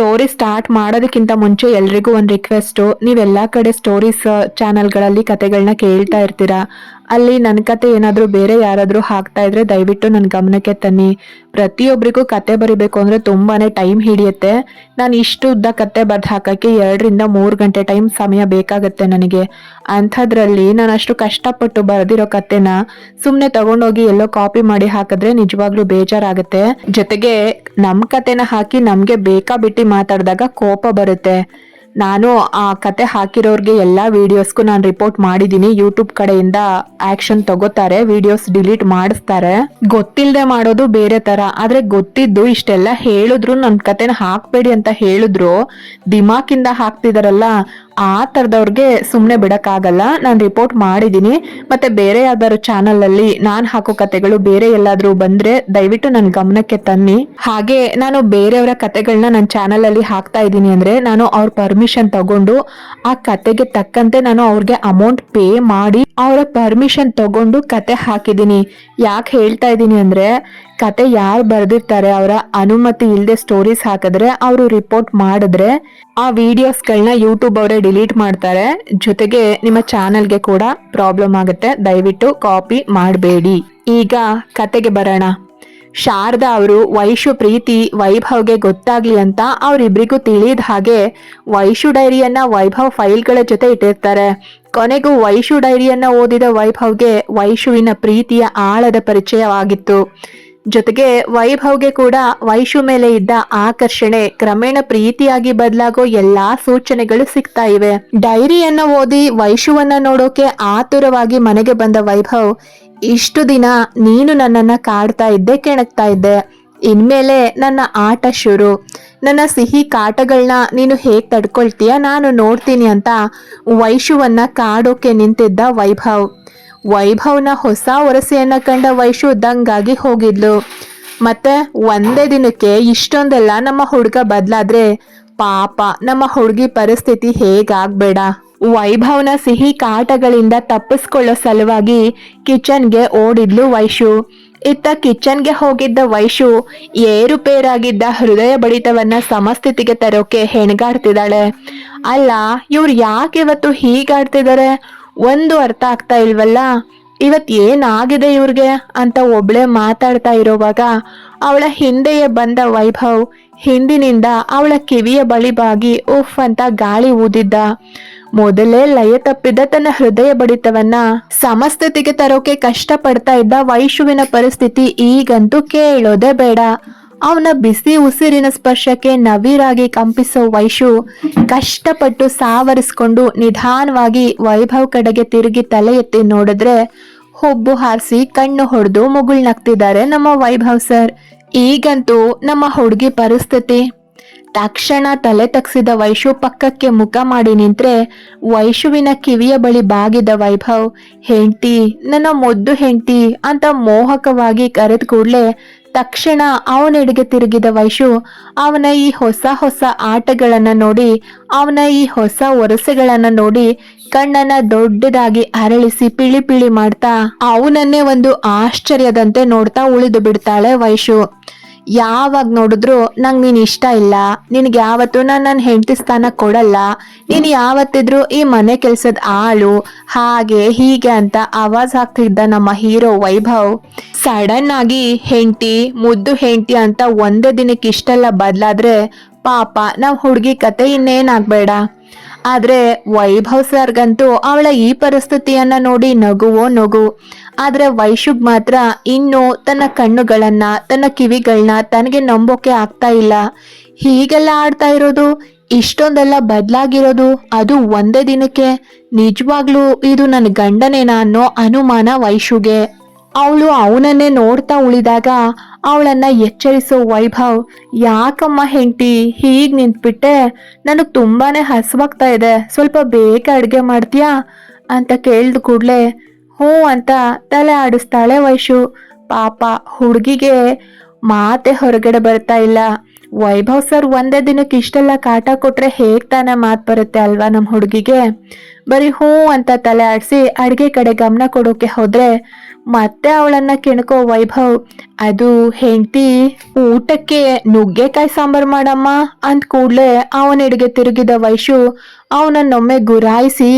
Story start ಮಾಡೋದಕ್ಕಿಂತ ಮುಂಚೆ ಎಲ್ರಿಗೂ ಒಂದು ರಿಕ್ವೆಸ್ಟು ನೀವೆಲ್ಲ ಕಡೆ ಸ್ಟೋರೀಸ್ ಚಾನಲ್ಗಳಲ್ಲಿ ಕತೆಗಳನ್ನ ಕೇಳ್ತಾ ಇರ್ತೀರಾ? ಅಲ್ಲಿ ನನ್ನ ಕತೆ ಏನಾದರೂ ಬೇರೆ ಯಾರಾದರೂ ಹಾಕ್ತಾ ಇದ್ರೆ ದಯವಿಟ್ಟು ನನ್ನ ಗಮನಕ್ಕೆ ತನ್ನಿ. ಪ್ರತಿಯೊಬ್ಬರಿಗೂ ಕತೆ ಬರಿಬೇಕು ಅಂದರೆ ತುಂಬಾ ಟೈಮ್ ಹಿಡಿಯುತ್ತೆ. ನಾನು ಇಷ್ಟು ಉದ್ದ ಕತೆ ಬರೆದು ಹಾಕೋಕ್ಕೆ ಎರಡರಿಂದ ಮೂರು ಗಂಟೆ ಟೈಮ್ ಸಮಯ ಬೇಕಾಗತ್ತೆ ನನಗೆ. ಅಂಥದ್ರಲ್ಲಿ ನಾನು ಅಷ್ಟು ಕಷ್ಟಪಟ್ಟು ಬರೆದಿರೋ ಕತೆನ ಸುಮ್ಮನೆ ತಗೊಂಡೋಗಿ ಎಲ್ಲೋ ಕಾಪಿ ಮಾಡಿ ಹಾಕಿದ್ರೆ ನಿಜವಾಗ್ಲೂ ಬೇಜಾರಾಗುತ್ತೆ. ಜೊತೆಗೆ ನಮ್ಮ ಕತೆನ ಹಾಕಿ ನಮಗೆ ಬೇಕಾ ಬಿಟ್ಟು ಮಾತಾಡಿದಾಗ ಕೋಪ ಬರುತ್ತೆ. ನಾನು ಆ ಕತೆ ಹಾಕಿರೋರಿಗೆ ಎಲ್ಲ ವಿಡಿಯೋಸ್ಗೂ ನಾನು ರಿಪೋರ್ಟ್ ಮಾಡಿದ್ದೀನಿ ಯೂಟ್ಯೂಬ್ ಕಡೆಯಿಂದ ಆಕ್ಷನ್ ತಗೋತಾರೆ ವಿಡಿಯೋಸ್ ಡಿಲೀಟ್ ಮಾಡಿಸ್ತಾರೆ. ಗೊತ್ತಿಲ್ಲದೆ ಮಾಡೋದು ಬೇರೆ ತರ. ಆದ್ರೆ ಗೊತ್ತಿದ್ದು ಇಷ್ಟೆಲ್ಲ ಹೇಳಿದ್ರು. ನನ್ನ ಕತೆನ ಹಾಕ್ಬೇಡಿ ಅಂತ ಹೇಳಿದ್ರು. ದಿಮಾಕಿಂದ ಹಾಕ್ತಿದಾರಲ್ಲ ಆ ಥರದವ್ರಿಗೆ ಸುಮ್ಮನೆ ಬಿಡೋಕ್ಕಾಗಲ್ಲ. ನಾನು ರಿಪೋರ್ಟ್ ಮಾಡಿದ್ದೀನಿ ಮತ್ತೆ ಬೇರೆ ಯಾವ್ದಾದ್ರು ಚಾನಲಲ್ಲಿ ನಾನು ಹಾಕೋ ಕತೆಗಳು ಬೇರೆ ಎಲ್ಲಾದ್ರೂ ಬಂದ್ರೆ ದಯವಿಟ್ಟು ನನ್ನ ಗಮನಕ್ಕೆ ತನ್ನಿ. ಹಾಗೆ ನಾನು ಬೇರೆಯವರ ಕತೆಗಳನ್ನ ನನ್ನ ಚಾನಲಲ್ಲಿ ಹಾಕ್ತಾ ಇದ್ದೀನಿ ಅಂದ್ರೆ ನಾನು ಅವ್ರ ಪರ್ಮಿಷನ್ ತಗೊಂಡು ಆ ಕತೆಗೆ ತಕ್ಕಂತೆ ನಾನು ಅವ್ರಿಗೆ ಅಮೌಂಟ್ ಪೇ ಮಾಡಿ ಅವರ ಪರ್ಮಿಷನ್ ತಗೊಂಡು ಕತೆ ಹಾಕಿದ್ದೀನಿ ಯಾಕೆ ಹೇಳ್ತಾ ಇದ್ದೀನಿ ಅಂದ್ರೆ ಕತೆ ಯಾರು ಬರೆದಿರ್ತಾರೆ ಅವರ ಅನುಮತಿ ಇಲ್ಲದೆ ಸ್ಟೋರೀಸ್ ಹಾಕಿದ್ರೆ ಅವರು ರಿಪೋರ್ಟ್ ಮಾಡಿದ್ರೆ ಆ ವಿಡಿಯೋಸ್ಗಳನ್ನ ಯೂಟ್ಯೂಬ್ ಅವರೇ ಡಿಲೀಟ್ ಮಾಡ್ತಾರೆ. ಜೊತೆಗೆ ನಿಮ್ಮ ಚಾನಲ್ಗೆ ಕೂಡ ಪ್ರಾಬ್ಲಮ್ ಆಗುತ್ತೆ. ದಯವಿಟ್ಟು ಕಾಪಿ ಮಾಡಬೇಡಿ. ಈಗ ಕತೆಗೆ ಬರೋಣ. ಶಾರದಾ ಅವರು ವೈಶು, ಪ್ರೀತಿ, ವೈಭವ್ಗೆ ಗೊತ್ತಾಗ್ಲಿ ಅಂತ ಅವರಿಬ್ರಿಗೂ ತಿಳಿದ ಹಾಗೆ ವೈಶು ಡೈರಿಯನ್ನ ವೈಭವ್ ಫೈಲ್ಗಳ ಜೊತೆ ಇಟ್ಟಿರ್ತಾರೆ. ಕೊನೆಗೂ ವೈಶು ಡೈರಿಯನ್ನ ಓದಿದ ವೈಭವ್ಗೆ ವೈಶುವಿನ ಪ್ರೀತಿಯ ಆಳದ ಪರಿಚಯವಾಗಿತ್ತು. ಜೊತೆಗೆ ವೈಭವ್ಗೆ ಕೂಡ ವೈಶು ಮೇಲೆ ಇದ್ದ ಆಕರ್ಷಣೆ ಕ್ರಮೇಣ ಪ್ರೀತಿಯಾಗಿ ಬದಲಾಗೋ ಎಲ್ಲಾ ಸೂಚನೆಗಳು ಸಿಗ್ತಾ ಇವೆ. ಡೈರಿಯನ್ನ ಓದಿ ವೈಶುವನ್ನ ನೋಡೋಕೆ ಆತುರವಾಗಿ ಮನೆಗೆ ಬಂದ ವೈಭವ್, ಇಷ್ಟು ದಿನ ನೀನು ನನ್ನನ್ನ ಕಾಡ್ತಾ ಇದ್ದೆ, ಕೆಣಕ್ತಾ ಇದ್ದೆ. ಇನ್ಮೇಲೆ ನನ್ನ ಆಟ ಶುರು. ನನ್ನ ಸಿಹಿ ಕಾಟಗಳನ್ನ ನೀನು ಹೇಗೆ ತಡ್ಕೊಳ್ತೀಯ? ನಾನು ನೋಡ್ತೀನಿ ಅಂತ ವೈಶುವನ್ನ ಕಾಡೋಕೆ ನಿಂತಿದ್ದ ವೈಭವ್. ವೈಭವ್ನ ಹೊಸ ವರಸೆಯನ್ನ ಕಂಡ ವೈಶು ದಂಗಾಗಿ ಹೋಗಿದ್ಲು. ಮತ್ತೆ ಒಂದೇ ದಿನಕ್ಕೆ ಇಷ್ಟೊಂದೆಲ್ಲ ನಮ್ಮ ಹುಡುಗ ಬದಲಾದ್ರೆ ಪಾಪ ನಮ್ಮ ಹುಡುಗಿ ಪರಿಸ್ಥಿತಿ ಹೇಗಾಗ್ಬೇಡ. ವೈಭವ್ನ ಸಿಹಿ ಕಾಟಗಳಿಂದ ತಪ್ಪಿಸ್ಕೊಳ್ಳೋ ಸಲುವಾಗಿ ಕಿಚನ್ಗೆ ಓಡಿದ್ಲು ವೈಶು. ಇತ್ತ ಕಿಚನ್ಗೆ ಹೋಗಿದ್ದ ವೈಶು ಏರುಪೇರಾಗಿದ್ದ ಹೃದಯ ಬಡಿತವನ್ನ ಸಮಸ್ಥಿತಿಗೆ ತರೋಕೆ ಹೆಣಗಾಡ್ತಿದ್ದಾಳೆ. ಅಲ್ಲ, ಇವ್ರು ಯಾಕೆ ಇವತ್ತು ಹೀಗಾಡ್ತಿದ್ದಾರೆ ಒಂದು ಅರ್ಥ ಆಗ್ತಾ ಇಲ್ವಲ್ಲ? ಇವತ್ ಏನಾಗಿದೆ ಇವ್ರಿಗೆ? ಅಂತ ಒಬ್ಳೆ ಮಾತಾಡ್ತಾ ಇರೋವಾಗ ಅವಳ ಹಿಂದೆಯೇ ಬಂದ ವೈಭವ್ ಹಿಂದಿನಿಂದ ಅವಳ ಕಿವಿಯ ಬಳಿ ಬಾಗಿ ಉಫ್ ಅಂತ ಗಾಳಿ ಊದಿದ್ದ. ಮೊದಲೇ ಲಯ ತಪ್ಪಿದ್ದ ತನ್ನ ಹೃದಯ ಬಡಿತವನ್ನ ಸಮಸ್ಥಿತಿಗೆ ತರೋಕೆ ಕಷ್ಟಪಡ್ತಾ ಇದ್ದ ವೈಶುವಿನ ಪರಿಸ್ಥಿತಿ ಈಗಂತೂ ಕೇಳೋದೇ ಬೇಡ. ಅವನ ಬಿಸಿ ಉಸಿರಿನ ಸ್ಪರ್ಶಕ್ಕೆ ನವಿರಾಗಿ ಕಂಪಿಸೋ ವೈಶು ಕಷ್ಟಪಟ್ಟು ಸಾವರಿಸ್ಕೊಂಡು ನಿಧಾನವಾಗಿ ವೈಭವ್ ಕಡೆಗೆ ತಿರುಗಿ ತಲೆ ಎತ್ತಿ ನೋಡಿದ್ರೆ ಹುಬ್ಬು ಹಾರಿಸಿ ಕಣ್ಣು ಹೊಡೆದು ಮುಗುಳ್ನಗ್ತಿದ್ದಾರೆ ನಮ್ಮ ವೈಭವ್ ಸರ್. ಈಗಂತೂ ನಮ್ಮ ಹುಡುಗಿ ಪರಿಸ್ಥಿತಿ. ತಕ್ಷಣ ತಲೆ ತಗ್ಸಿದ ವೈಶು ಪಕ್ಕಕ್ಕೆ ಮುಖ ಮಾಡಿ ನಿಂತ್ರೆ ವೈಶುವಿನ ಕಿವಿಯ ಬಳಿ ಬಾಗಿದ ವೈಭವ್, ಹೆಂಡ್ತಿ, ನನ್ನ ಮೊದ್ದು ಹೆಂಡ್ತಿ ಅಂತ ಮೋಹಕವಾಗಿ ಕರೆದ ಕೂಡ್ಲೆ ತಕ್ಷಣ ಅವನೆಡೆಗೆ ತಿರುಗಿದ ವೈಶು ಅವನ ಈ ಹೊಸ ಹೊಸ ಆಟಗಳನ್ನು ನೋಡಿ, ಅವನ ಈ ಹೊಸ ಒರಸೆಗಳನ್ನ ನೋಡಿ ಕಣ್ಣನ್ನ ದೊಡ್ಡದಾಗಿ ಅರಳಿಸಿ ಪಿಳಿ ಪಿಳಿ ಮಾಡ್ತಾ ಅವನನ್ನೇ ಒಂದು ಆಶ್ಚರ್ಯದಂತೆ ನೋಡ್ತಾ ಉಳಿದು ಬಿಡ್ತಾಳೆ ವೈಶು. ಯಾವಾಗ ನೋಡಿದ್ರು ನಂಗೆ ನೀನು ಇಷ್ಟ ಇಲ್ಲ. ನಿನಗೆ ಯಾವತ್ತೂ ನಾನು ನನ್ನ ಹೆಂಡತಿ ಸ್ಥಾನ ಕೊಡಲ್ಲ. ನೀನು ಯಾವತ್ತಿದ್ರು ಈ ಮನೆ ಕೆಲಸದ ಆಳು. ಹಾಗೆ ಹೀಗೆ ಅಂತ ಆವಾಜ್ ಹಾಕ್ತಿದ್ದ ನಮ್ಮ ಹೀರೋ ವೈಭವ್. ಸಡನ್ ಆಗಿ ಹೆಂಡತಿ, ಮುದ್ದು ಹೆಂಡತಿ ಅಂತ ಒಂದೇ ದಿನಕ್ಕೆ ಇಷ್ಟೆಲ್ಲ ಬದಲಾದ್ರೆ ಪಾಪ, ನಾವು ಹುಡುಗಿ ಕತೆ ಇನ್ನೇನಾಗ್ಬೇಡ ಆದ್ರೆ ವೈಭವ್ ಸರ್ಗಂತೂ ಅವಳ ಈ ಪರಿಸ್ಥಿತಿಯನ್ನ ನೋಡಿ ನಗುವೋ ನಗು. ಆದ್ರೆ ವೈಶುಗ್ ಮಾತ್ರ ಇನ್ನು ತನ್ನ ಕಣ್ಣುಗಳನ್ನ, ತನ್ನ ಕಿವಿಗಳನ್ನ ತನಗೆ ನಂಬೋಕೆ ಆಗ್ತಾ ಇಲ್ಲ. ಹೀಗೆಲ್ಲ ಆಡ್ತಾ ಇರೋದು, ಇಷ್ಟೊಂದೆಲ್ಲ ಬದಲಾಗಿರೋದು ಅದು ಒಂದೇ ದಿನಕ್ಕೆ. ನಿಜವಾಗ್ಲೂ ಇದು ನನ್ನ ಗಂಡನೇನಾ ಅನ್ನೋ ಅನುಮಾನ ವೈಶುಗೆ. ಅವಳು ಅವನನ್ನೇ ನೋಡ್ತಾ ಉಳಿದಾಗ ಅವಳನ್ನ ಎಚ್ಚರಿಸೋ ವೈಭವ್ ಯಾಕಮ್ಮ ಹೆಂಡತಿ? ಹೀಗೆ ನಿಂತ್ಬಿಟ್ಟೆ. ನನಗೆ ತುಂಬಾನೇ ಹಸುವಾಗ್ತಾ ಇದೆ. ಸ್ವಲ್ಪ ಬೇಗ ಅಡುಗೆ ಮಾಡ್ತೀಯಾ? ಅಂತ ಕೇಳ್ದ ಕೂಡಲೇ, ಹ್ಞೂ ಅಂತ ತಲೆ ಆಡಿಸ್ತಾಳೆ ವೈಶು. ಪಾಪ, ಹುಡುಗಿಗೆ ಮಾತೆ ಹೊರಗಡೆ ಬರ್ತಾ ಇಲ್ಲ. ವೈಭವ್ ಸರ್ ಒಂದೇ ದಿನಕ್ಕೆ ಇಷ್ಟೆಲ್ಲ ಕಾಟ ಕೊಟ್ರೆ ಹೇಗ್ ತಾನೇ ಮಾತು ಬರುತ್ತೆ ಅಲ್ವಾ ನಮ್ಮ ಹುಡುಗಿಗೆ? ಬರೀ ಹ್ಞೂ ಅಂತ ತಲೆ ಆಡಿಸಿ ಅಡುಗೆ ಕಡೆ ಗಮನ ಕೊಡೋಕೆ ಹೋದ್ರೆ ಮತ್ತೆ ಅವಳನ್ನ ಕೆಣಕೋ ವೈಭವ್. ಅದು ಹೆಂಡತಿ ಊಟಕ್ಕೆ ನುಗ್ಗೆಕಾಯಿ ಸಾಂಬಾರ್ ಮಾಡಮ್ಮ ಅಂದ ಕೂಡ್ಲೆ ಅವನೆಡೆಗೆ ತಿರುಗಿದ ವೈಶು ಅವನನ್ನೊಮ್ಮೆ ಗುರಾಯಿಸಿ,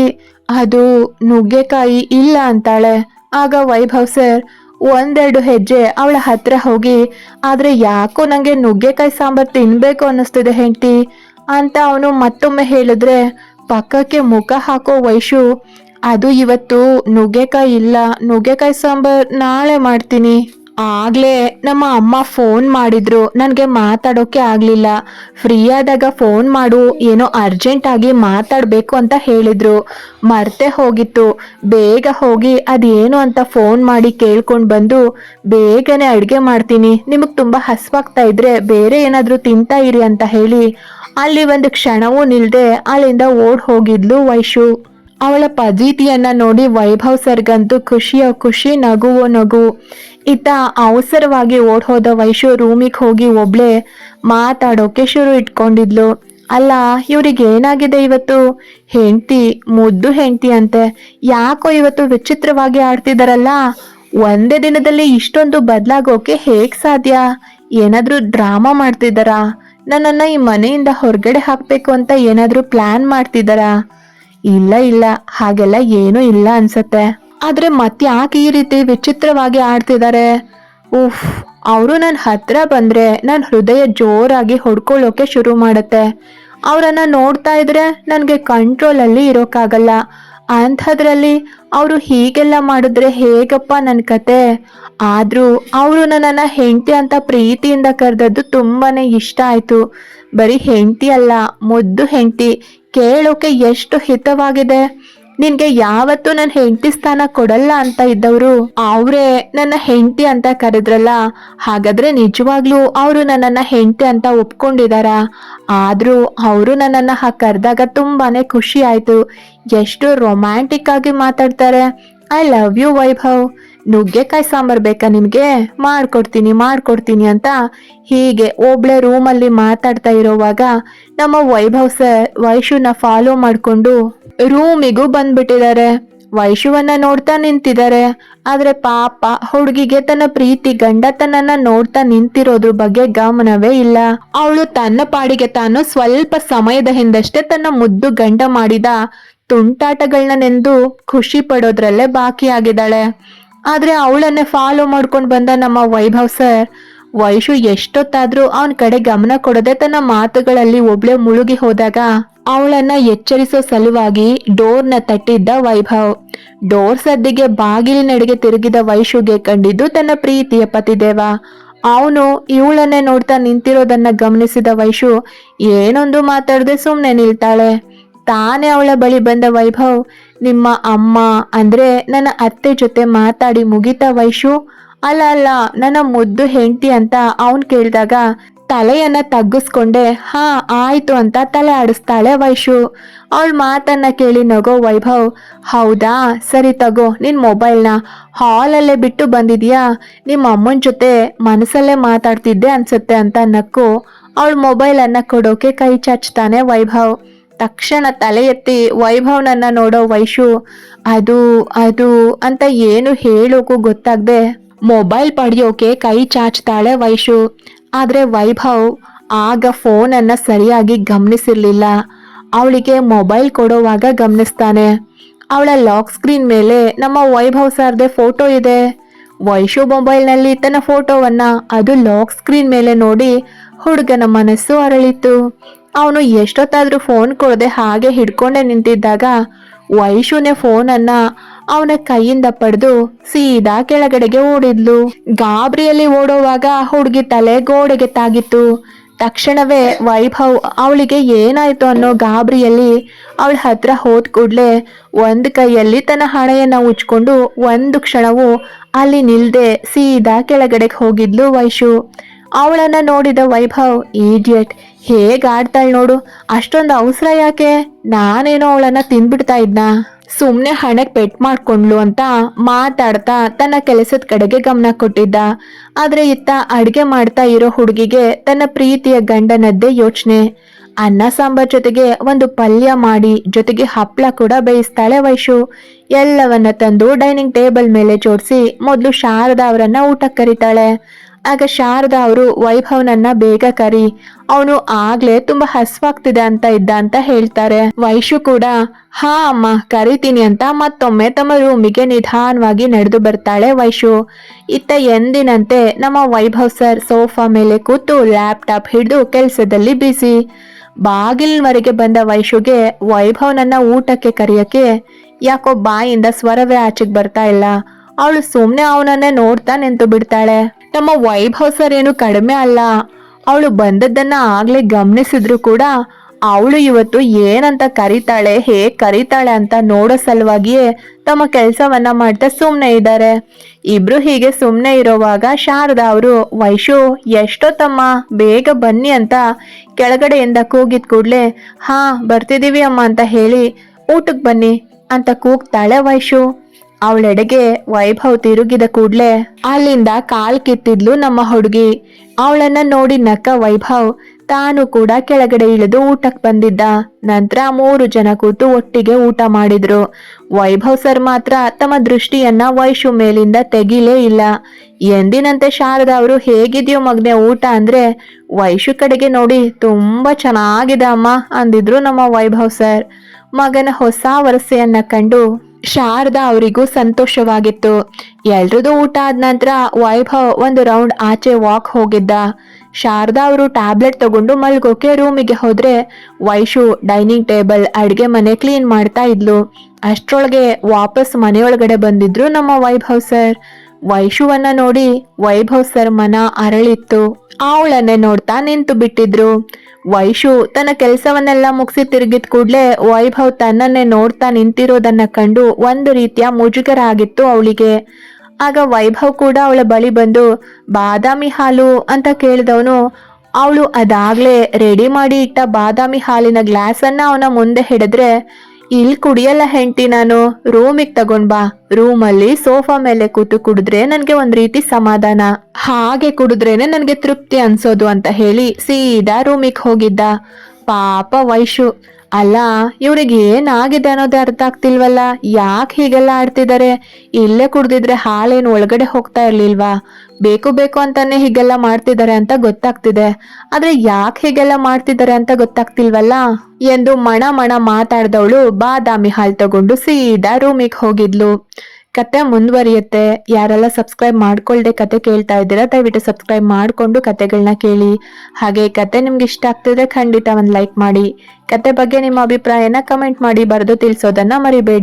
ಅದು ನುಗ್ಗೆಕಾಯಿ ಇಲ್ಲ ಅಂತಾಳೆ. ಆಗ ವೈಭವ್, ಸರ್, ಒಂದೆರಡು ಹೆಜ್ಜೆ ಅವಳ ಹತ್ರ ಹೋಗಿ, ಆದ್ರೆ ಯಾಕೋ ನಂಗೆ ನುಗ್ಗೆಕಾಯಿ ಸಾಂಬಾರ್ ತಿನ್ಬೇಕು ಅನ್ನಿಸ್ತಿದೆ ಹೆಂಡತಿ ಅಂತ ಅವನು ಮತ್ತೊಮ್ಮೆ ಹೇಳಿದ್ರೆ, ಪಕ್ಕಕ್ಕೆ ಮುಖ ಹಾಕೋ ವೈಶು ಅದು ಇವತ್ತು ನುಗ್ಗೆಕಾಯಿ ಇಲ್ಲ. ನುಗ್ಗೆಕಾಯಿ ಸಾಂಬಾರ್ ನಾಳೆ ಮಾಡ್ತೀನಿ. ಆಗ್ಲೇ ನಮ್ಮ ಅಮ್ಮ ಫೋನ್ ಮಾಡಿದ್ರು. ನನಗೆ ಮಾತಾಡೋಕೆ ಆಗ್ಲಿಲ್ಲ. ಫ್ರೀ ಆದಾಗ ಫೋನ್ ಮಾಡು. ಏನೋ ಅರ್ಜೆಂಟ್ ಆಗಿ ಮಾತಾಡಬೇಕು ಅಂತ ಹೇಳಿದ್ರು. ಮರ್ತೆ ಹೋಗಿತ್ತು. ಬೇಗ ಹೋಗಿ ಅದೇನು ಅಂತ ಫೋನ್ ಮಾಡಿ ಕೇಳ್ಕೊಂಡು ಬಂದು, ಬೇಗನೆ ಅಡುಗೆ ಮಾಡ್ತೀನಿ. ನಿಮಗೆ ತುಂಬ ಹಸ್ವಾಗ್ತಾ ಇದ್ರೆ ಬೇರೆ ಏನಾದರೂ ತಿಂತಾ ಇರಿ ಅಂತ ಹೇಳಿ. ಅಲ್ಲಿ ಒಂದು ಕ್ಷಣವೂ ನಿಲ್ದೆ ಅಲ್ಲಿಂದ ಓಡ್ ಹೋಗಿದ್ಲು ವೈಶು. ಅವಳ ಪಜೀತಿಯನ್ನ ನೋಡಿ ವೈಭವ್ ಸರ್ಗಂತೂ ಖುಷಿಯ ಖುಷಿ, ನಗುವೋ ನಗು. ಇತ್ತ ಅವಸರವಾಗಿ ಓಡ್ ಹೋದ ವೈಶು ರೂಮಿಗೆ ಹೋಗಿ ಒಬ್ಳೆ ಮಾತಾಡೋಕೆ ಶುರು ಇಟ್ಕೊಂಡಿದ್ಲು. ಅಲ್ಲ, ಇವ್ರಿಗೆ ಏನಾಗಿದೆ ಇವತ್ತು? ಹೆಂಡ್ತಿ, ಮುದ್ದು ಹೆಂಡ್ತಿ ಅಂತೆ ಯಾಕೋ ಇವತ್ತು ವಿಚಿತ್ರವಾಗಿ ಆಡ್ತಿದಾರಲ್ಲ? ಒಂದೇ ದಿನದಲ್ಲಿ ಇಷ್ಟೊಂದು ಬದಲಾಗೋಕೆ ಹೇಗ್ ಸಾಧ್ಯ? ಏನಾದ್ರೂ ಡ್ರಾಮಾ ಮಾಡ್ತಿದ್ದಾರಾ ನನ್ನನ್ನ ಈ ಮನೆಯಿಂದ ಹೊರಗಡೆ ಹಾಕ್ಬೇಕು ಅಂತ ಏನಾದ್ರೂ ಪ್ಲಾನ್ ಮಾಡ್ತಿದ್ದಾರಾ ಇಲ್ಲ ಇಲ್ಲ, ಹಾಗೆಲ್ಲ ಏನೂ ಇಲ್ಲ ಅನ್ಸತ್ತೆ. ಆದ್ರೆ ಮತ್ತ್ಯಾಕೆ ಈ ರೀತಿ ವಿಚಿತ್ರವಾಗಿ ಆಡ್ತಿದ್ದಾರೆ ಉಫ್, ಅವರು ನನ್ನ ಹತ್ರ ಬಂದ್ರೆ ನನ್ನ ಹೃದಯ ಜೋರಾಗಿ ಹೊಡ್ಕೊಳ್ಳೋಕೆ ಶುರು ಮಾಡುತ್ತೆ. ಅವರನ್ನ ನೋಡ್ತಾ ಇದ್ರೆ ನನಗೆ ಕಂಟ್ರೋಲಲ್ಲಿ ಇರೋಕ್ಕಾಗಲ್ಲ. ಅಂಥದ್ರಲ್ಲಿ ಅವರು ಹೀಗೆಲ್ಲ ಮಾಡಿದ್ರೆ ಹೇಗಪ್ಪ ನನ್ನ ಕತೆ? ಆದರೂ ಅವರು ನನ್ನನ್ನು ಹೆಂಡತಿ ಅಂತ ಪ್ರೀತಿಯಿಂದ ಕರೆದದ್ದು ತುಂಬಾನೇ ಇಷ್ಟ ಆಯಿತು. ಬರೀ ಹೆಂಡತಿ ಅಲ್ಲ, ಮುದ್ದು ಹೆಂಡತಿ, ಕೇಳೋಕೆ ಎಷ್ಟು ಹಿತವಾಗಿದೆ? ನಿನ್ಗೆ ಯಾವತ್ತೂ ನನ್ನ ಹೆಂಡತಿ ಸ್ಥಾನ ಕೊಡಲ್ಲ ಅಂತ ಇದ್ದವರು. ಅವರೇ ನನ್ನ ಹೆಂಡತಿ ಅಂತ ಕರೆದ್ರಲ್ಲ, ಹಾಗಾದ್ರೆ ನಿಜವಾಗ್ಲೂ ಅವರು ನನ್ನನ್ನ ಹೆಂಡತಿ ಅಂತ ಒಪ್ಕೊಂಡಿದಾರ? ಆದ್ರೂ ಅವರು ನನ್ನನ್ನ ಕರೆದಾಗ ತುಂಬಾನೇ ಖುಷಿ ಆಯ್ತು. ಎಷ್ಟು ರೊಮ್ಯಾಂಟಿಕ್ ಆಗಿ ಮಾತಾಡ್ತಾರೆ. I love you Vaibhav. ನುಗ್ಗೆಕಾಯಿ ಸಾಂಬಾರ್ ಬೇಕಾ ನಿಮಗೆ? ಮಾಡ್ಕೊಡ್ತೀನಿ ಮಾಡ್ಕೊಡ್ತೀನಿ ಅಂತ ಹೀಗೆ ಒಬ್ಳೆ ರೂಮಲ್ಲಿ ಮಾತಾಡ್ತಾ ಇರೋವಾಗ ನಮ್ಮ ವೈಭವ್ ಸರ್ ವೈಶುನ ಫಾಲೋ ಮಾಡ್ಕೊಂಡು ರೂಮಿಗೂ ಬಂದ್ಬಿಟ್ಟಿದ್ದಾರೆ. ವೈಶುವನ್ನ ನೋಡ್ತಾ ನಿಂತಿದ್ದಾರೆ. ಆದ್ರೆ ಪಾಪ ಹುಡುಗಿಗೆ ತನ್ನ ಪ್ರೀತಿ, ಗಂಡತನನ್ನ ನೋಡ್ತಾ ನಿಂತಿರೋದ್ರ ಬಗ್ಗೆ ಗಮನವೇ ಇಲ್ಲ. ಅವಳು ತನ್ನ ಪಾಡಿಗೆ ತಾನು ಸ್ವಲ್ಪ ಸಮಯದ ಹಿಂದಷ್ಟೇ ತನ್ನ ಮುದ್ದು ಗಂಡ ಮಾಡಿದ ತುಂಟಾಟಗಳನ್ನ ನೆಂದು ಖುಷಿ ಪಡೋದ್ರಲ್ಲೇ ಬಾಕಿಯಾಗಿದ್ದಾಳೆ ಆದ್ರೆ ಅವಳನ್ನೇ ಫಾಲೋ ಮಾಡ್ಕೊಂಡು ಬಂದ ನಮ್ಮ ವೈಭವ್ ಸರ್ ವೈಶು ಎಷ್ಟೊತ್ತಾದ್ರೂ ಅವನ ಕಡೆ ಗಮನ ಕೊಡದೆ ತನ್ನ ಮಾತುಗಳಲ್ಲಿ ಒಬ್ಳೆ ಮುಳುಗಿ ಹೋದಾಗ ಅವಳನ್ನ ಎಚ್ಚರಿಸೋ ಸಲುವಾಗಿ ಡೋರ್ನ ತಟ್ಟಿದ್ದ ವೈಭವ್. ಡೋರ್ ಸದ್ದಿಗೆ ಬಾಗಿಲಿನಡೆಗೆ ತಿರುಗಿದ ವೈಶುಗೆ ಕಂಡಿದ್ದು ತನ್ನ ಪ್ರೀತಿಯ ಪತಿದೇವ. ಅವನು ಇವಳನ್ನೇ ನೋಡ್ತಾ ನಿಂತಿರೋದನ್ನ ಗಮನಿಸಿದ ವೈಶು ಏನೊಂದು ಮಾತಾಡದೆ ಸುಮ್ಮನೆ ನಿಲ್ತಾಳೆ. ತಾನೇ ಅವಳ ಬಳಿ ಬಂದ ವೈಭವ್ ನಿಮ್ಮ ಅಮ್ಮ ಅಂದ್ರೆ ನನ್ನ ಅತ್ತೆ ಜೊತೆ ಮಾತಾಡಿ ಮುಗಿತಾ ವೈಶು. ಅಲ್ಲ ಅಲ್ಲ, ನನ್ನ ಮುದ್ದು ಹೆಂಡತಿ ಅಂತ ಅವನ್ ಕೇಳಿದಾಗ ತಲೆಯನ್ನ ತಗ್ಗಿಸ್ಕೊಂಡೆ. ಹಾ, ಆಯ್ತು ಅಂತ ತಲೆ ಆಡಿಸ್ತಾಳೆ ವೈಶು. ಅವಳ ಮಾತನ್ನ ಕೇಳಿ ನಗೋ ವೈಭವ್, ಹೌದಾ? ಸರಿ ತಗೋ, ನಿನ್ ಮೊಬೈಲ್ನ ಹಾಲಲ್ಲೇ ಬಿಟ್ಟು ಬಂದಿದ್ಯಾ? ನಿಮ್ಮ ಅಮ್ಮನ ಜೊತೆ ಮನಸ್ಸಲ್ಲೇ ಮಾತಾಡ್ತಿದ್ದೆ ಅನ್ಸುತ್ತೆ ಅಂತ ನಕ್ಕು. ಅವಳ ಮೊಬೈಲನ್ನ ಕೊಡೋಕೆ ಕೈ ಚಾಚ್ತಾನೆ ವೈಭವ್. ತಕ್ಷಣ ತಲೆ ಎತ್ತಿ ವೈಭವ್ನನ್ನ ನೋಡೋ ವೈಶು, ಅದು ಅದು ಅಂತ ಏನು ಹೇಳೋಕು ಗೊತ್ತಾಗದೆ. ಮೊಬೈಲ್ ಪಡೆಯೋಕೆ ಕೈ ಚಾಚ್ತಾಳೆ ವೈಶು. ಆದ್ರೆ ವೈಭವ್ ಆಗ ಫೋನನ್ನ ಸರಿಯಾಗಿ ಗಮನಿಸಿರ್ಲಿಲ್ಲ. ಅವಳಿಗೆ ಮೊಬೈಲ್ ಕೊಡೋವಾಗ ಗಮನಿಸ್ತಾನೆ. ಅವಳ ಲಾಕ್ ಸ್ಕ್ರೀನ್ ಮೇಲೆ ನಮ್ಮ ವೈಭವ್ ಸರ್ದೆ ಫೋಟೋ ಇದೆ. ವೈಶು ಮೊಬೈಲ್ನಲ್ಲಿ ತನ್ನ ಫೋಟೋವನ್ನ, ಅದು ಲಾಕ್ ಸ್ಕ್ರೀನ್ ಮೇಲೆ ನೋಡಿ ಹುಡುಗನ ಮನಸ್ಸು ಅರಳಿತು ಅವನು ಎಷ್ಟೊತ್ತಾದರೂ ಫೋನ್ ಕೊಡದೆ ಹಾಗೆ ಹಿಡ್ಕೊಂಡೆ ನಿಂತಿದ್ದಾಗ ವೈಶುನೆ ಫೋನನ್ನ ಅವನ ಕೈಯಿಂದ ಪಡೆದು ಸೀದಾ ಕೆಳಗಡೆಗೆ ಓಡಿದ್ಲು. ಗಾಬರಿಯಲ್ಲಿ ಓಡೋವಾಗ ಹುಡುಗಿ ತಲೆ ಗೋಡೆಗೆ ತಾಗಿತ್ತು. ತಕ್ಷಣವೇ ವೈಭವ್, ಅವಳಿಗೆ ಏನಾಯ್ತು ಅನ್ನೋ ಗಾಬರಿಯಲ್ಲಿ ಅವಳ ಹತ್ರ ಹೋದ ಕೂಡಲೇ ಒಂದು ಕೈಯಲ್ಲಿ ತನ್ನ ಹಣೆಯನ್ನ ಉಚ್ಕೊಂಡು ಒಂದು ಕ್ಷಣವು ಅಲ್ಲಿ ನಿಲ್ದೆ ಸೀದಾ ಕೆಳಗಡೆಗೆ ಹೋಗಿದ್ಲು ವೈಶು. ಅವಳನ್ನ ನೋಡಿದ ವೈಭವ್ ಈಡಿಯಟ್ ಹೇಗ್ ಆಡ್ತಾಳ್ ನೋಡು, ಅಷ್ಟೊಂದು ಅವಸರ ಯಾಕೆ? ನಾನೇನೋ ಅವಳನ್ನ ತಿಂದ್ಬಿಡ್ತಾ ಇದ್ನಾ. ಸುಮ್ನೆ ಹಣಕ್ ಪೆಟ್ ಮಾಡ್ಕೊಂಡ್ಲು ಅಂತ ಮಾತಾಡ್ತಾ ತನ್ನ ಕೆಲಸದ ಕಡೆಗೆ ಗಮನ ಕೊಟ್ಟಿದ್ದ. ಆದ್ರೆ ಇತ್ತ ಅಡ್ಗೆ ಮಾಡ್ತಾ ಇರೋ ಹುಡುಗಿಗೆ ತನ್ನ ಪ್ರೀತಿಯ ಗಂಡನದ್ದೇ ಯೋಚನೆ. ಅನ್ನ ಸಾಂಬಾರ್ ಜೊತೆಗೆ ಒಂದು ಪಲ್ಯ ಮಾಡಿ ಜೊತೆಗೆ ಹಪ್ಪಳ ಕೂಡ ಬೇಯಿಸ್ತಾಳೆ ವೈಶು. ಎಲ್ಲವನ್ನ ತಂದು ಡೈನಿಂಗ್ ಟೇಬಲ್ ಮೇಲೆ ಜೋಡಿಸಿ ಮೊದಲು ಶಾರದಾ ಅವರನ್ನ ಊಟಕ್ಕೆ ಕರೀತಾಳೆ. ಆಗ ಶಾರದಾ ಅವರು ವೈಭವ್ನನ್ನ ಬೇಗ ಕರಿ. ಅವನು ಆಗ್ಲೇ ತುಂಬಾ ಹಸ್ವಾಗ್ತಿದೆ ಅಂತ ಇದ್ದ ಅಂತ ಹೇಳ್ತಾರೆ. ವೈಶು ಕೂಡ, ಹಾ ಅಮ್ಮ, ಕರಿತೀನಿ ಅಂತ ಮತ್ತೊಮ್ಮೆ ತಮ್ಮ ರೂಮಿಗೆ ನಿಧಾನವಾಗಿ ನಡೆದು ಬರ್ತಾಳೆ ವೈಶು. ಇತ್ತ ಎಂದಿನಂತೆ ನಮ್ಮ ವೈಭವ್ ಸರ್ ಸೋಫಾ ಮೇಲೆ ಕೂತು ಲ್ಯಾಪ್ಟಾಪ್ ಹಿಡಿದು ಕೆಲಸದಲ್ಲಿ ಬಿಸಿ ಬಾಗಿಲಿನವರೆಗೆ ಬಂದ ವೈಶುಗೆ ವೈಭವ್ನನ್ನ ಊಟಕ್ಕೆ ಕರೆಯಕ್ಕೆ ಯಾಕೋ ಬಾಯಿಂದ ಸ್ವರವೇ ಆಚೆಗೆ ಬರ್ತಾ ಇಲ್ಲ. ಅವಳು ಸುಮ್ಮನೆ ಅವನನ್ನೇ ನೋಡ್ತಾ ನಿಂತು ಬಿಡ್ತಾಳೆ. ನಮ್ಮ ವೈಭವ್ ಸರ್ ಏನು ಕಡಿಮೆ ಅಲ್ಲ. ಅವಳು ಬಂದದ್ದನ್ನ ಆಗ್ಲೇ ಗಮನಿಸಿದ್ರು ಕೂಡ ಅವಳು ಇವತ್ತು ಏನಂತ ಕರೀತಾಳೆ, ಹೇಗ್ ಕರೀತಾಳೆ ಅಂತ ನೋಡೋ ಸಲುವಾಗಿಯೇ ತಮ್ಮ ಕೆಲಸವನ್ನ ಮಾಡ್ತಾ ಸುಮ್ಮನೆ ಇದ್ದಾರೆ. ಇಬ್ರು ಹೀಗೆ ಸುಮ್ಮನೆ ಇರೋವಾಗ ಶಾರದಾ ಅವರು, ವೈಶು ಎಷ್ಟೋ ತಮ್ಮ ಬೇಗ ಬನ್ನಿ ಅಂತ ಕೆಳಗಡೆಯಿಂದ ಕೂಗಿದ ಕೂಡ್ಲೆ, ಹಾ ಬರ್ತಿದೀವಿ ಅಮ್ಮ ಅಂತ ಹೇಳಿ ಊಟಕ್ಕೆ ಬನ್ನಿ ಅಂತ ಕೂಗ್ತಾಳೆ ವೈಶು. ಅವಳೆಡೆಗೆ ವೈಭವ್ ತಿರುಗಿದ ಕೂಡ್ಲೆ ಅಲ್ಲಿಂದ ಕಾಲ್ ಕಿತ್ತಿದ್ಲು ನಮ್ಮ ಹುಡುಗಿ. ಅವಳನ್ನ ನೋಡಿ ನಕ್ಕ ವೈಭವ್ ತಾನು ಕೂಡ ಕೆಳಗಡೆ ಇಳಿದು ಊಟಕ್ಕೆ ಬಂದಿದ್ದ. ನಂತರ ಮೂರು ಜನ ಕೂತು ಒಟ್ಟಿಗೆ ಊಟ ಮಾಡಿದ್ರು. ವೈಭವ್ ಸರ್ ಮಾತ್ರ ತಮ್ಮ ದೃಷ್ಟಿಯನ್ನ ವೈಶು ಮೇಲಿಂದ ತೆಗಿಲೇ ಇಲ್ಲ. ಎಂದಿನಂತೆ ಶಾರದಾ ಅವರು ಹೇಗಿದ್ಯೋ ಮಗ್ನೆ ಊಟ ಅಂದ್ರೆ ವೈಶು ಕಡೆಗೆ ನೋಡಿ ತುಂಬಾ ಚೆನ್ನಾಗಿದೆ ಅಮ್ಮ ಅಂದಿದ್ರು ನಮ್ಮ ವೈಭವ್ ಸರ್. ಮಗನ ಹೊಸ ವರಸೆಯನ್ನ ಕಂಡು ಶಾರದಾ ಅವರಿಗೂ ಸಂತೋಷವಾಗಿತ್ತು. ಎಲ್ರದ್ದು ಊಟ ಆದ ನಂತರ ವೈಭವ್ ಒಂದು ರೌಂಡ್ ಆಚೆ ವಾಕ್ ಹೋಗಿದ್ದ. ಶಾರದಾ ಅವರು ಟ್ಯಾಬ್ಲೆಟ್ ತಗೊಂಡು ಮಲ್ಗೋಕೆ ರೂಮಿಗೆ ಹೋದ್ರೆ ವೈಶು ಡೈನಿಂಗ್ ಟೇಬಲ್ ಅಡುಗೆ ಮನೆ ಕ್ಲೀನ್ ಮಾಡ್ತಾ ಇದ್ಲು. ಅಷ್ಟರೊಳಗೆ ವಾಪಸ್ ಮನೆಯೊಳಗಡೆ ಬಂದಿದ್ರು ನಮ್ಮ ವೈಭವ್ ಸರ್ ವೈಶುವನ್ನ ನೋಡಿ ವೈಭವ್ ಸರ್ ಮನ ಅರಳಿತ್ತು. ಅವಳನ್ನೇ ನೋಡ್ತಾ ನಿಂತು ಬಿಟ್ಟಿದ್ರು. ವೈಶು ತನ್ನ ಕೆಲಸವನ್ನೆಲ್ಲ ಮುಗಿಸಿ ತಿರುಗಿದ ಕೂಡಲೇ ವೈಭವ್ ತನ್ನನ್ನೇ ನೋಡ್ತಾ ನಿಂತಿರೋದನ್ನ ಕಂಡು ಒಂದು ರೀತಿಯ ಮುಜುಗರ ಆಗಿತ್ತು ಅವಳಿಗೆ. ಆಗ ವೈಭವ್ ಕೂಡ ಅವಳ ಬಳಿ ಬಂದು, ಬಾದಾಮಿ ಹಾಲು ಅಂತ ಕೇಳಿದವನು, ಅವಳು ಅದಾಗ್ಲೇ ರೆಡಿ ಮಾಡಿ ಇಟ್ಟ ಬಾದಾಮಿ ಹಾಲಿನ ಗ್ಲಾಸನ್ನ ಅವನ ಮುಂದೆ ಹಿಡಿದ್ರೆ ಇಲ್ಲಿ ಕುಡಿಯಲ್ಲ ಹೆಂಡತಿ ನಾನು. ರೂಮಿಗೆ ತಗೊಂಡ್ ಬಾ. ರೂಮಲ್ಲಿ ಸೋಫಾ ಮೇಲೆ ಕೂತು ಕುಡಿದ್ರೆ ನನ್ಗೆ ಒಂದ್ ರೀತಿ ಸಮಾಧಾನ. ಹಾಗೆ ಕುಡಿದ್ರೇನೆ ನನ್ಗೆ ತೃಪ್ತಿ ಅನ್ಸೋದು ಅಂತ ಹೇಳಿ ಸೀದಾ ರೂಮಿಗೆ ಹೋಗಿದ್ದ. ಪಾಪ ವೈಶು. ಅಲ್ಲ, ಇವ್ರಿಗೆ ಏನಾಗಿದೆ ಅನ್ನೋದೇ ಅರ್ಥ ಆಗ್ತಿಲ್ವಲ್ಲ? ಯಾಕೆ ಹೀಗೆಲ್ಲ ಆಡ್ತಿದ್ದಾರೆ ಇಲ್ಲೇ ಕುಡ್ದಿದ್ರೆ ಹಾಳೇನು ಒಳಗಡೆ ಹೋಗ್ತಾ ಇರ್ಲಿಲ್ವಾ? ಬೇಕು ಬೇಕು ಅಂತಾನೆ ಹೀಗೆಲ್ಲ ಮಾಡ್ತಿದ್ದಾರೆ ಅಂತ ಗೊತ್ತಾಗ್ತಿದೆ. ಆದ್ರೆ ಯಾಕೆ ಹೀಗೆಲ್ಲ ಮಾಡ್ತಿದ್ದಾರೆ ಅಂತ ಗೊತ್ತಾಗ್ತಿಲ್ವಲ್ಲ? ಎಂದು ಮಣ ಮಣ ಮಾತಾಡ್ದವಳು ಬಾದಾಮಿ ಹಾಲ್ ತಗೊಂಡು ಸೀದಾ ರೂಮಿಗೆ ಹೋಗಿದ್ಲು. ಕತೆ ಮುಂದುವರಿಯುತ್ತೆ, ಯಾರೆಲ್ಲ ಸಬ್ಸ್ಕ್ರೈಬ್ ಮಾಡ್ಕೊಳ್ದೆ ಕತೆ ಕೇಳ್ತಾ ಇದ್ದೀರಾ, ದಯವಿಟ್ಟು ಸಬ್ಸ್ಕ್ರೈಬ್ ಮಾಡಿಕೊಂಡು ಕತೆಗಳನ್ನ ಕೇಳಿ. ಹಾಗೆ ಕತೆ ನಿಮ್ಗೆ ಇಷ್ಟ ಆಗ್ತಿದ್ರೆ ಖಂಡಿತ ಒಂದು ಲೈಕ್ ಮಾಡಿ. ಕತೆ ಬಗ್ಗೆ ನಿಮ್ಮ ಅಭಿಪ್ರಾಯನ ಕಮೆಂಟ್ ಮಾಡಿ, ಬರೆದು ತಿಳಿಸೋದನ್ನ ಮರಿಬೇಡಿ.